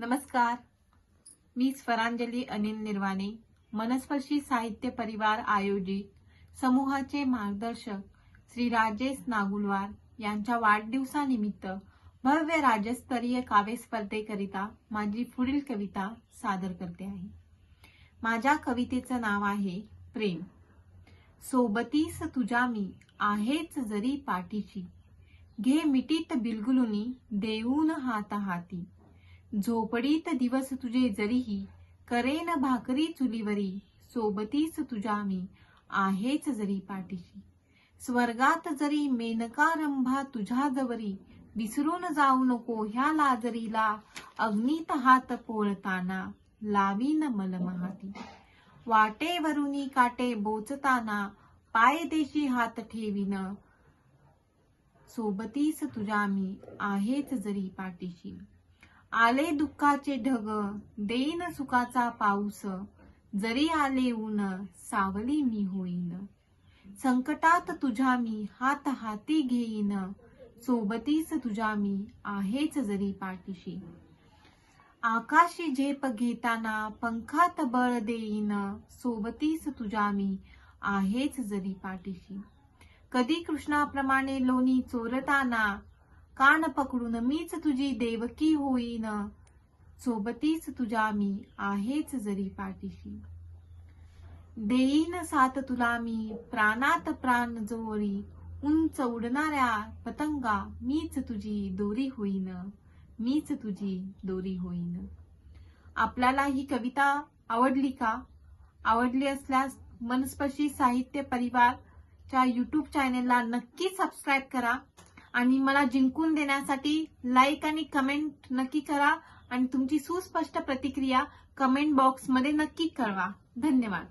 नमस्कार. मी स्वरांजली अनिल निर्वाणे मनस्पर्शी साहित्य परिवार आयोजित समूहाचे मार्गदर्शक श्री राजेश नागुलवार यांच्या वाढदिवसानिमित्त भव्य राज्यस्तरीय काव्य स्पर्धेकरिता माझी पुढील कविता सादर करते आहे. माझ्या कवितेचं नाव आहे प्रेम. सोबतीस तुझ्या मी आहेच जरी पाठीशी. घे मिटीत बिलगुलुनी देऊन हात हाती झोपडीत दिवस तुझे जरीही करेन भाकरी चुलीवरी सोबतीच तुझ्या मी आहेच जरी पाठीशी. स्वर्गात जरी मेनका रंभा तुझ्या जवरी विसरून जाऊ नको ह्या लाजरीला अग्नीत हात पोळताना लावीन मलमहाती वाटेवरुनी काटे बोचताना पायदेशी हात ठेवीन सोबतीस तुझ्या मी आहेच जरी पाठीशी. आले दुःखाचे ढग देईन सुखाचा पाऊस. जरी आले ऊन सावली मी होईन. संकटात तुझ्या मी हात हाती घेईन. सोबतीस तुझ्या मी आहेच जरी पाठीशी. आकाशी झेप घेताना पंखात बळ देईन. सोबतीस तुझ्या मी आहेच जरी पाठीशी. कधी कृष्णाप्रमाणे लोणी चोरताना कान पकडून मीच तुझी देवकी होईन. सोबतीच तुझ्या मी आहेच जरी पाठीशी. देईन साथ तुला मी प्राणात प्राण जोरी उंच उडणाऱ्या पतंगा मीच तुझी दोरी होईन. मीच तुझी दोरी होईन. आपल्याला ही कविता आवडली का? आवडली असल्यास मनस्पर्शी साहित्य परिवारच्या युट्यूब चॅनेलला नक्की सबस्क्राईब करा. आणि मला जिंकून देण्यासाठी लाईक आणि कमेंट नक्की करा आणि तुमची सुस्पष्ट प्रतिक्रिया कमेंट बॉक्समध्ये नक्की कळवा. धन्यवाद.